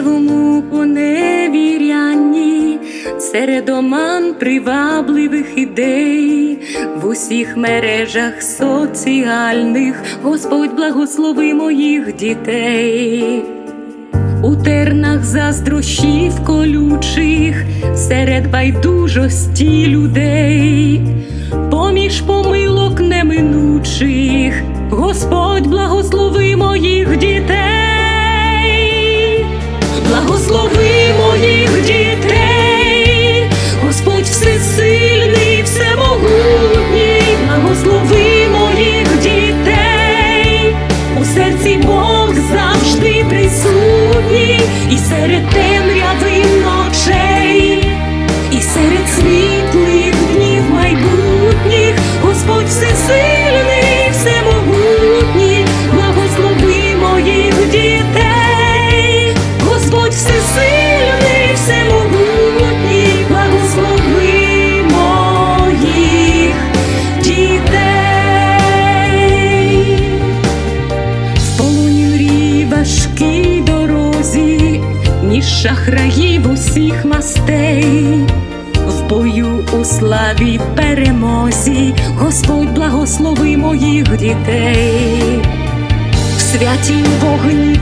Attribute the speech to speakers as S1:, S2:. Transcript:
S1: в муку невірянні, серед оман привабливих ідей, в усіх мережах соціальних Господь благослови моїх дітей. У тернах заздрощів колючих, серед байдужості людей, поміж помилок неминучих, Господь благослови моїх шахраїв усіх мастей, в бою у славі перемозі, Господь благослови моїх дітей, в святім вогні